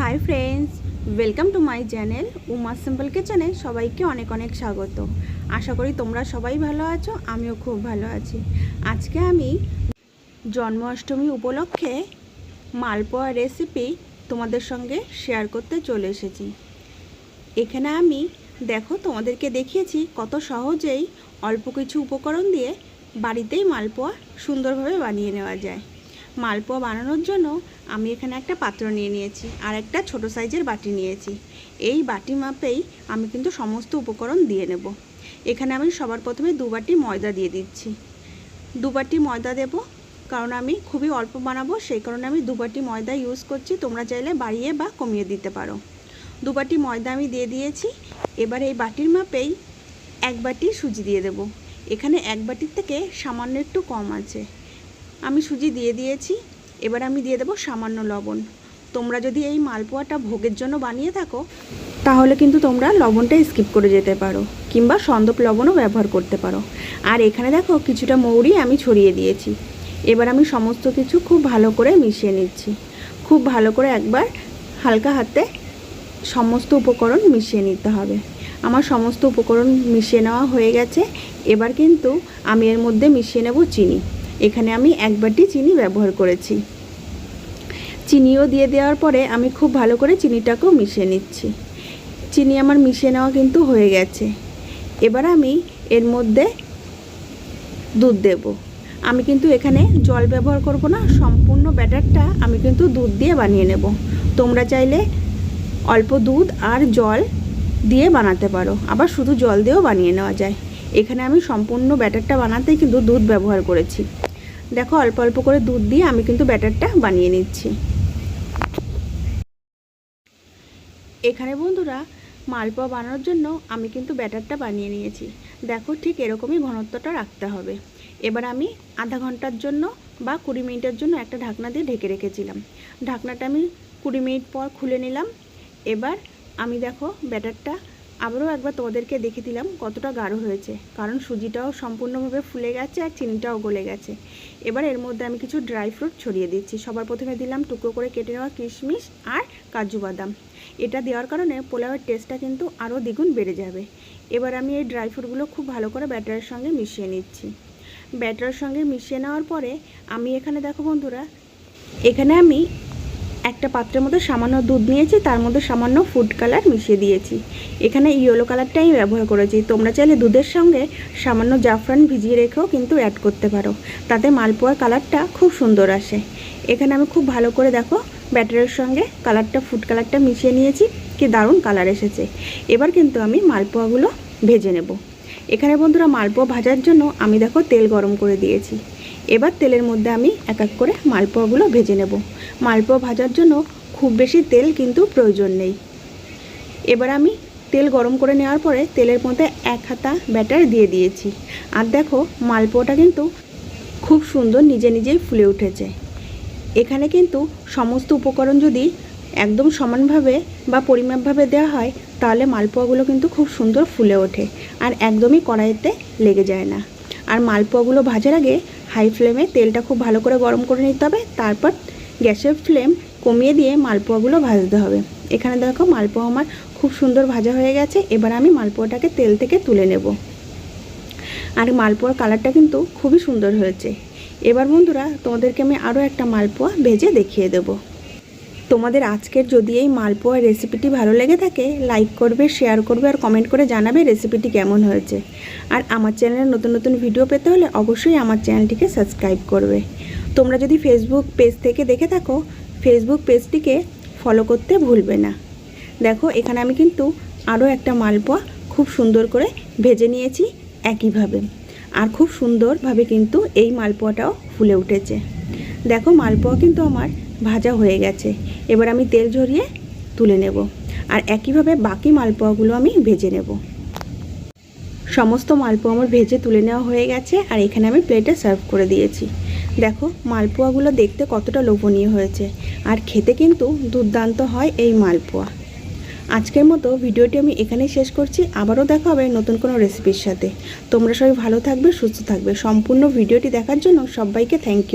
Hi friends welcome to my channel Uma simple কিচেনে সবাইকে অনেক অনেক স্বাগত। আশা করি তোমরা সবাই ভালো আছো, আমিও খুব ভালো আছি। আজকে আমি জন্মাষ্টমী উপলক্ষে মালপোয়া রেসিপি তোমাদের সঙ্গে শেয়ার করতে চলে এসেছি। এখানে আমি, দেখো তোমাদেরকে দেখিয়েছি কত সহজেই অল্প কিছু উপকরণ দিয়ে বাড়িতেই মালপোয়া সুন্দরভাবে বানিয়ে নেওয়া যায়। মালপোয়া বানানোর জন্য আমি এখানে একটা পাত্র নিয়ে নিয়েছি আর একটা ছোট সাইজের বাটি নিয়েছি। এই বাটি মাপেই আমি কিন্তু সমস্ত উপকরণ দিয়ে নেব। এখানে আমি সবার প্রথমে দু বাটি ময়দা দিয়ে দিচ্ছি। দু বাটি ময়দা দেব কারণ আমি খুবই অল্প বানাবো, সেই কারণে আমি দু বাটি ময়দা ইউজ করছি। তোমরা চাইলে বাড়িয়ে বা কমিয়ে দিতে পারো। দু বাটি ময়দা আমি দিয়ে দিয়েছি। এবার এই বাটির মাপেই এক বাটি সুজি দিয়ে দেব। এখানে এক বাটির থেকে সামান্য একটু কম আছে। আমি সুজি দিয়ে দিয়েছি। এবার আমি দিয়ে দেবো সামান্য লবণ। তোমরা যদি এই মালপোয়াটা ভোগের জন্য বানিয়ে থাকো, তাহলে কিন্তু তোমরা লবণটা স্কিপ করে যেতে পারো, কিংবা সন্দপ লবণও ব্যবহার করতে পারো। আর এখানে দেখো, কিছুটা মৌরি আমি ছড়িয়ে দিয়েছি। এবার আমি সমস্ত কিছু খুব ভালো করে মিশিয়ে নিচ্ছি। খুব ভালো করে একবার হালকা হাতে সমস্ত উপকরণ মিশিয়ে নিতে হবে। আমার সমস্ত উপকরণ মিশিয়ে নেওয়া হয়ে গেছে। এবার কিন্তু আমি এর মধ্যে মিশিয়ে নেব চিনি। এখানে আমি এক বাটি চিনি ব্যবহার করেছি। চিনিও দিয়ে দেওয়ার পরে আমি খুব ভালো করে চিনিটাকেও মিশিয়ে নিচ্ছি। চিনি আমার মিশিয়ে নেওয়া কিন্তু হয়ে গেছে। এবার আমি এর মধ্যে দুধ দেব। আমি কিন্তু এখানে জল ব্যবহার করব না, সম্পূর্ণ ব্যাটারটা আমি কিন্তু দুধ দিয়ে বানিয়ে নেব। তোমরা চাইলে অল্প দুধ আর জল দিয়ে বানাতে পারো, আবার শুধু জল দিয়েও বানিয়ে নেওয়া যায়। এখানে আমি সম্পূর্ণ ব্যাটারটা বানাতে কিন্তু দুধ ব্যবহার করেছি। দেখো, অল্প অল্প করে দুধ দিয়ে আমি কিন্তু ব্যাটারটা বানিয়ে নিচ্ছি। এখানে বন্ধুরা মালপোয়া বানানোর জন্য আমি কিন্তু ব্যাটারটা বানিয়ে নিয়েছি। দেখো, ঠিক এরকমই ঘনত্বটা রাখতে হবে। এবার আমি আধা ঘণ্টার জন্য বা কুড়ি মিনিটের জন্য একটা ঢাকনা দিয়ে ঢেকে রেখেছিলাম। ঢাকনাটা আমি কুড়ি মিনিট পর খুলে নিলাম। এবার আমি দেখো, ব্যাটারটা আবারও একবার তোমাদেরকে দেখে দিলাম কতটা গাঢ় হয়েছে। কারণ সুজিটাও সম্পূর্ণভাবে ফুলে গেছে আর চিনিটাও গলে গেছে। এবার এর মধ্যে আমি কিছু ড্রাই ফ্রুট ছড়িয়ে দিচ্ছি। সবার প্রথমে দিলাম টুকরো করে কেটে নেওয়া কিশমিশ আর কাজু বাদাম। এটা দেওয়ার কারণে পোলাওয়ের টেস্টটা কিন্তু আরও দ্বিগুণ বেড়ে যাবে। এবার আমি এই ড্রাই ফ্রুটগুলো খুব ভালো করে ব্যাটারের সঙ্গে মিশিয়ে নিচ্ছি। ব্যাটারের সঙ্গে মিশিয়ে নেওয়ার পরে আমি এখানে দেখো বন্ধুরা, এখানে আমি একটা পাত্রের মধ্যে সামান্য দুধ নিয়েছি, তার মধ্যে সামান্য ফুড কালার মিশিয়ে দিয়েছি। এখানে ইয়েলো কালারটাই আমি ব্যবহার করেছি। তোমরা চাইলে দুধের সঙ্গে সামান্য জাফরান ভিজিয়ে রেখেও কিন্তু অ্যাড করতে পারো। তাতে মালপোয়ার কালারটা খুব সুন্দর আসে। এখানে আমি খুব ভালো করে দেখো ব্যাটারের সঙ্গে কালারটা ফুড কালারটা মিশিয়ে নিয়েছি, কি দারুণ কালার এসেছে। এবার কিন্তু আমি মালপোয়াগুলো ভেজে নেব। এখানে বন্ধুরা মালপোয়া ভাজার জন্য আমি দেখো তেল গরম করে দিয়েছি। এবার তেলের মধ্যে আমি এক এক করে মালপোয়াগুলো ভেজে নেব। মালপোয়া ভাজার জন্য খুব বেশি তেল কিন্তু প্রয়োজন নেই। এবার আমি তেল গরম করে নেওয়ার পরে তেলের মধ্যে এক হাতা ব্যাটার দিয়ে দিয়েছি। আর দেখো, মালপোয়াটা কিন্তু খুব সুন্দর নিজে নিজেই ফুলে উঠেছে। এখানে কিন্তু সমস্ত উপকরণ যদি একদম সমানভাবে বা পরিমাপভাবে দেওয়া হয়, তাহলে মালপোয়াগুলো কিন্তু খুব সুন্দর ফুলে ওঠে। আর একদমই কড়াইতে লেগে যায় না। আর মালপোয়াগুলো ভাজার আগে হাই ফ্লেমে তেলটা খুব ভালো করে গরম করে নিতে হবে। তারপর গ্যাসের ফ্লেম কমিয়ে দিয়ে মালপোয়াগুলো ভাজতে হবে। এখানে দেখো মালপোয়া আমার খুব সুন্দর ভাজা হয়ে গেছে। এবার আমি মালপোয়াটাকে তেল থেকে তুলে নেব। আর মালপোয়ার কালারটা কিন্তু খুবই সুন্দর হয়েছে। এবার বন্ধুরা তোমাদেরকে আমি আরও একটা মালপোয়া ভেজে দেখিয়ে দেবো। তোমাদের আজকের যদি এই মালপোয়া রেসিপিটি ভালো লেগে থাকে লাইক করবে শেয়ার করবে আর কমেন্ট করে জানাবে রেসিপিটি কেমন হয়েছে। আর আমার চ্যানেলে নতুন নতুন ভিডিও পেতে হলে অবশ্যই আমার চ্যানেলটিকে সাবস্ক্রাইব করবে। তোমরা যদি ফেসবুক পেজ থেকে দেখে থাকো ফেসবুক পেজটিকে ফলো করতে ভুলবে না। দেখো, এখানে আমি কিন্তু আরও একটা মালপোয়া খুব সুন্দর করে ভেজে নিয়েছি একইভাবে। আর খুব সুন্দরভাবে কিন্তু এই মালপোয়াটাও ফুলে উঠেছে। দেখো, মালপোয়া কিন্তু আমার ভাজা হয়ে গেছে। এবার আমি তেল ঝরিয়ে তুলে নেব আর একইভাবে বাকি মালপোয়াগুলো আমি ভেজে নেব। সমস্ত মালপোয়া আমার ভেজে তুলে নেওয়া হয়ে গেছে আর এখানে আমি প্লেটে সার্ভ করে দিয়েছি। দেখো, মালপোয়াগুলো দেখতে কতটা লোভনীয় হয়েছে আর খেতে কিন্তু দুর্দান্ত হয় এই মালপোয়া। আজকের মতো ভিডিওটি আমি এখানেই শেষ করছি। আবারও দেখা হবে নতুন কোনো রেসিপির সাথে। তোমরা সবাই ভালো থাকবে, সুস্থ থাকবে। সম্পূর্ণ ভিডিওটি দেখার জন্য সবাইকে থ্যাংক ইউ